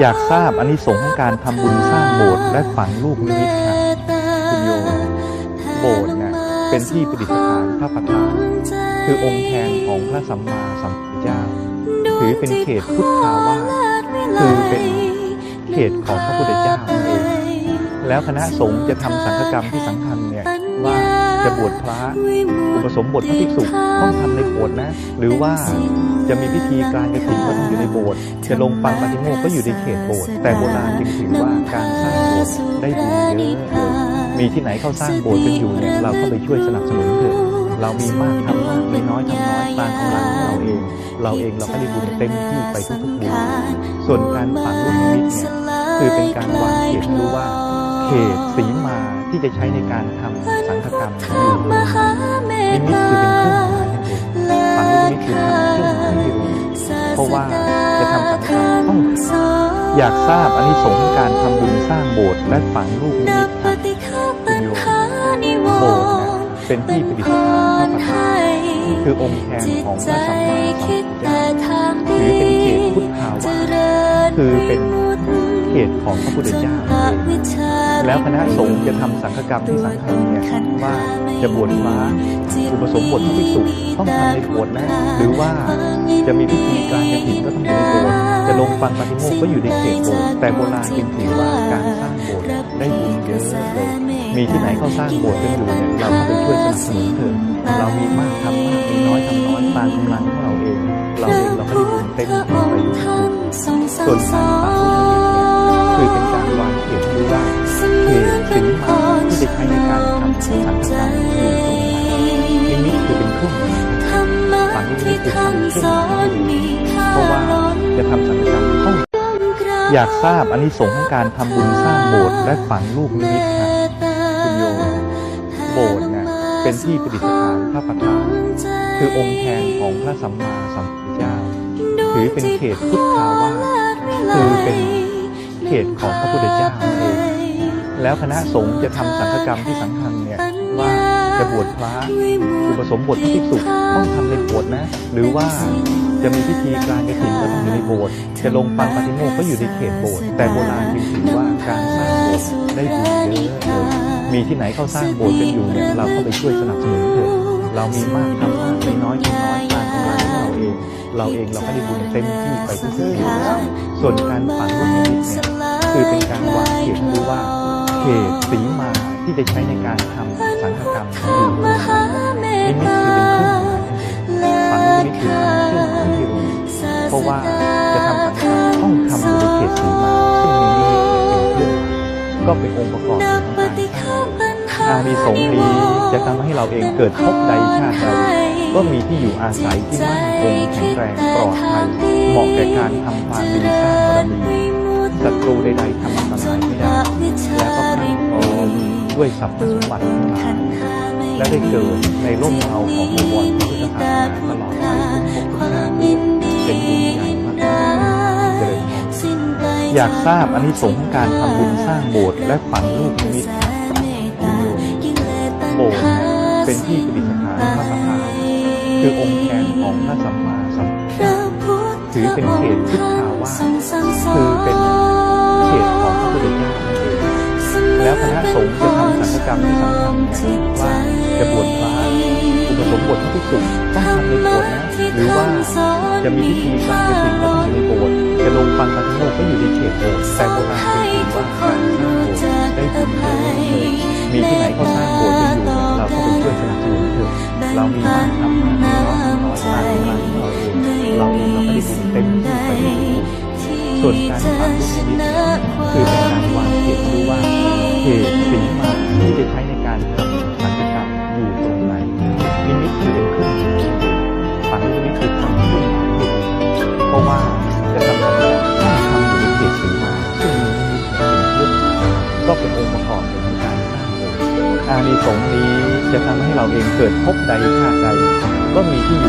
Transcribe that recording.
อยากทราบอานิสงส์ของการทำบุญสร้างโบสถ์และฝังลูกนิมิตค่ะคุณโยโบสถ์เนี่ยเป็นที่ประดิษฐานพระประธานคือองค์แทนของพระสัมมาสัมพุทธเจ้าถือเป็นเขตพุทธาวาสคือเป็นเขตของพระพุทธเจ้าเองแล้วคณะสงฆ์จะทำสังฆกรรมที่สำคัญเนี่ยว่า จะบวชพระอุปสมบทพระภิกษุต้องทำในโบสถ์นะ หรือว่าจะมีพิธีการกระถิ่นก็ต้องอยู่ในโบสถ์จะลงฟังปาฏิโมกข์ก็อยู่ในเขตโบสถ์แต่โบราณจึงถือว่าการสร้างโบสถ์ได้บุญเยอะเลยมีที่ไหนเข้าสร้างโบสถ์กันอยู่เนี่ยเราก็ไปช่วยสนับสนุนเถอะเรามีมากทำมากมีน้อยทำน้อยตามกำลังของเราเอง เราเองเราก็ได้บุญเต็มที่ไปทุกๆบุญส่วนการฝังลูกนิมิตเนี่ยคือเป็นการวางเขตรู้ว่า เขตสีมาที่จะใช้ในการทำ กรรมอยู่ตรงไหนนิมิตคือเป็นเครื่องหมายนั่นเองฝังลูกนิมิตคือทำเครื่องหมายให้รู้เพราะว่าจะทำสังฆกรรมต้องอยากทราบอานิสงส์ของการทำบุญสร้างโบสถ์และฝังลูกนิมิตค่ะคุณโยมโบสถ์เนี่ยเป็นที่ประดิษฐานพระประธานคือองค์แทนของพระสัมมาสัมพุทธเจ้าถือเป็นเขตพุทธาวาสคือเป็น เขตของพระพุทธเจ้าเองแล้วคณะสงฆ์จะทำสังฆกรรมที่สำคัญเนี่ย ว่าจะบวชพระอุปสมบทพระภิกษุต้องทำในโบสถ์นะ หรือว่าจะมีพิธีการกระถิ่นก็ต้องอยู่ในโบสถ์จะลงฟังปาฏิโมกข์ก็อยู่ในเขตโบสถ์แต่โบราณจึงถือว่าการสร้างโบสถ์ได้บุญเยอะเลยมีที่ไหนเขาสร้างโบสถ์กันอยู่เนี่ยเราก็ไปช่วยสนับสนุนเถอะเรามีมากทำมากมีน้อยทำน้อยตามกำลังของเราเอง เราเองเราก็ได้บุญเต็มที่ไปส่วนการ การทำสังฆกรรมอยู่ตรงไหนนิมิคือเป็นเครื่องหมายฝังนิมิตคือทำเครื่องหมายให้ดีเพราะว่าจะทำสังฆกรรมต้องอยากทราบอานิสงส์ของการทำบุญสร้างโบสถ์และฝังลูกนิมิตค่ะคุณโยมโบสถ์เนี่ยเป็นที่ประดิษฐานพระประธานคือองค์แทนของพระสัมมาสัมพุทธเจ้าถือเป็นเขตพุทธาวาสคือเป็นเขตของพระพุทธเจ้าเอง แล้วคณะสงฆ์จะทำสังฆกรรมที่สำคัญเนี่ยว่าจะบวชพระอุปสมบทพระภิกษุต้องทำในโบสถ์นะ หรือว่าจะมีพิธีการกระถิ่นก็ต้องอยู่ในโบสถ์จะลงฟังปฏิโมกข์ก็อยู่ในเขตโบสถ์แต่โบราณจึงถือว่าการสร้างโบสถ์ได้บุญเยอะเลยมีที่ไหนเขาสร้างโบสถ์กันอยู่เนี่ยเราก็ไปช่วยสนับสนุนเถอะเรามีมากทำมากมีน้อยทำน้อยตามกำลังของเราเอง เราเองเราก็ได้บุญเต็มที่ไปทุกๆบุญส่วนการฝังลูกนิมิตเนี่ยคือเป็น เขตสีมาที่จะใช้ในการทำสังฆกรรมอยู่นิมิตคือเป็นเครื่องหมายนั่นเองฝังนิมิตคือทำเครื่องหมายให้รู้เพราะว่าจะทำสังฆกรรมต้องทำอยู่ในเขตสีมาซึ่งมีนิมิตเป็นเครื่องหมายก็เป็นองค์ประกอบของการสร้างโบสถ์อานิสงส์นี้จะทำให้เราเองเกิดภพใดชาติใดก็มีที่อยู่อาศัยที่มั่นคงแข็งแรงปลอดภัยเหมาะแก่การทำความดีสร้างบารมี ศัตรูใดๆทำอันตรายไม่ได้ แล้วก็พันคอด้วยทรัพย์สมบัติทั้งหลายและได้เกิดในร่มเงาของบวรพระพุทธศาสนาตลอดไปทุกภพทุกชาติเป็นบุญใหญ่มากๆเจริญพรอยากทราบอานิสงส์ของการทำบุญสร้างโบสถ์และฝังลูกนิมิตคุณโยมโบสถ์เนี่ยเป็นที่ประดิษฐานพระประธานคือองค์แทนของพระสัมมาสัมพุทธเจ้าถือเป็นเขตพุทธาวาสคือเป็น สงฆ์จะทำสังฆกรรมที่สำคัญว่าจะบวชพระอุปสมบทพระภิกษุต้องทำในโบสถ์นะหรือว่าจะมีพิธีการกระถิ่นก็ต้องอยู่ในโบสถ์จะลงฟังปาฏิโมกข์ก็อยู่ในเขตโบสถ์แต่โบราณจึงถือว่าการสร้างโบสถ์ได้บุญเลยมีที่ไหนเขาสร้างโบสถ์กันอยู่เนี่ยเราก็ไปช่วยสนับสนุนเถอะเรามีมากทำมากมีน้อยทำน้อยตามกำลังของเราเองเราเองเราก็ได้เต็มที่ไปทุกๆส่วนการฝังลูกนิมิตคือ เขตสีมาที่จะใช้ในการทำสังกรรมอยู่ตรงไหนนิมิตคือเป็นเครื่องฝังลูกนิมิตคือทำเครื่องเพราะว่าจะทำสังฆกรรมต้องทำอยู่ในเขตสีมาซึ่งมีนิมิตเป็นเครื่องก็เป็นองค์ประกอบในการสร้างโบสถ์อานิสงส์นี้จะทำให้เราเองเกิดภพใดชาติใดก็มีที่อยู่